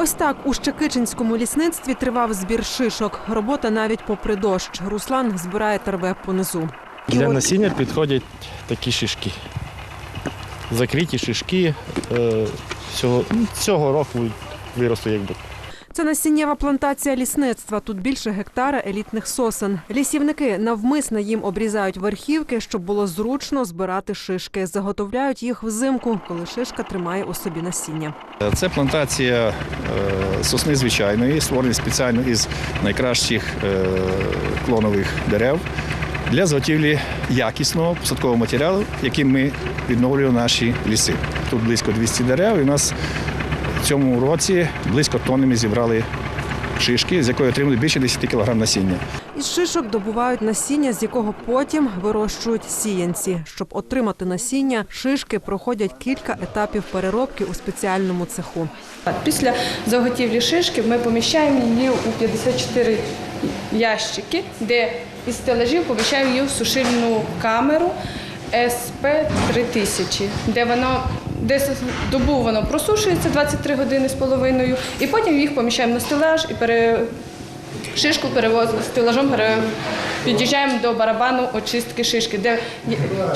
Ось так у Щекичинському лісництві тривав збір шишок. Робота навіть попри дощ. Руслан збирає терве понизу. Для насіння підходять такі шишки. Закриті шишки. Е, Цього, ну, цього року виросту якби. Це насіннєва плантація лісництва. Тут більше гектара елітних сосен. Лісівники навмисно їм обрізають верхівки, щоб було зручно збирати шишки. Заготовляють їх взимку, коли шишка тримає у собі насіння. Це плантація е, сосни звичайної, створена спеціально із найкращих е, клонових дерев для заготівлі якісного посадкового матеріалу, яким ми відновлюємо наші ліси. Тут близько 200 дерев, і у нас в цьому році близько тонни ми зібрали шишки, з якої отримали більше 10 кг насіння. Із шишок добувають насіння, з якого потім вирощують сіянці. Щоб отримати насіння, шишки проходять кілька етапів переробки у спеціальному цеху. Після заготівлі шишки ми поміщаємо її у 54 ящики, де із стелажів поміщаємо її в сушильну камеру СП 3000, де воно десь добу воно просушується 23 години з половиною, і потім їх поміщаємо на стелаж і пере... шишку перевозимо стелажом пере... під'їжджаємо до барабану очистки шишки, де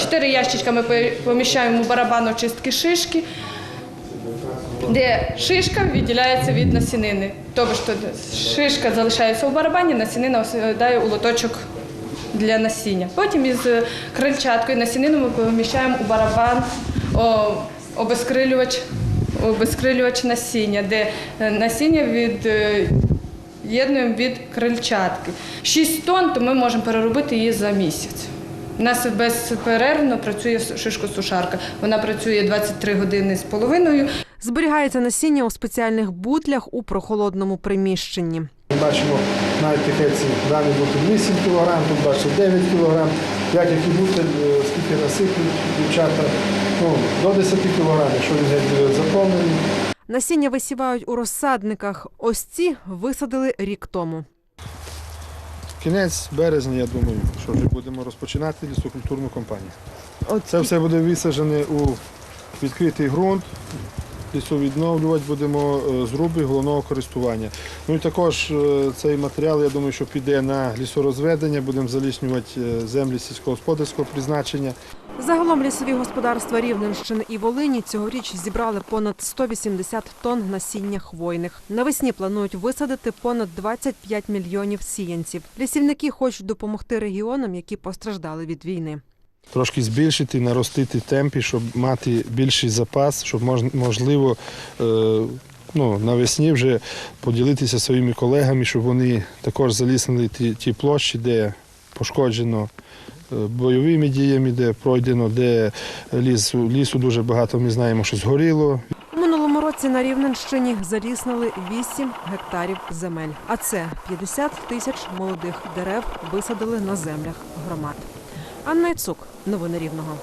чотири ящичка ми поміщаємо у барабан очистки шишки де шишка відділяється від насінини. Тобто шишка залишається у барабані, насінина осідає у лоточок для насіння. Потім із крильчаткою насінину ми поміщаємо у барабан о, обезкрилювач, обезкрилювач насіння, де е, насіння від е, єднуємо від крильчатки. 6 тонн, то ми можемо переробити її за місяць. У нас безперервно працює шишкосушарка. Вона працює 23 години з половиною. Зберігається насіння у спеціальних бутлях у прохолодному приміщенні. Бачимо на етикетці даний бутиль 8 кг, тут бачите 9 кг. Як який бутиль, е, скільки насиплють дівчата, ну, до 10 кг, якщо він геть буде заповнений. Насіння висівають у розсадниках. Ось ці висадили рік тому. Кінець березня, я думаю, що вже будемо розпочинати лісокультурну кампанію. Це все буде висаджене у відкритий ґрунт. Лісовідновлювати будемо е, зруби головного користування. Ну і також е, цей матеріал, я думаю, що піде на лісорозведення, будемо заліснювати е, землі сільськогосподарського призначення. Загалом лісові господарства Рівненщини і Волині цьогоріч зібрали понад 180 тонн насіння хвойних. Навесні планують висадити понад 25 мільйонів сіянців. Лісівники хочуть допомогти регіонам, які постраждали від війни. Трошки збільшити, наростити темпи, щоб мати більший запас, щоб можливо е, ну, навесні вже поділитися своїми колегами, щоб вони також заліснили ті, ті площі, де пошкоджено е, бойовими діями, де пройдено, де лісу, лісу дуже багато, ми знаємо, що згоріло. У минулому році на Рівненщині заліснили 8 гектарів земель. А це 50 тисяч молодих дерев висадили на землях громад. Анна Яцук, новини Рівного.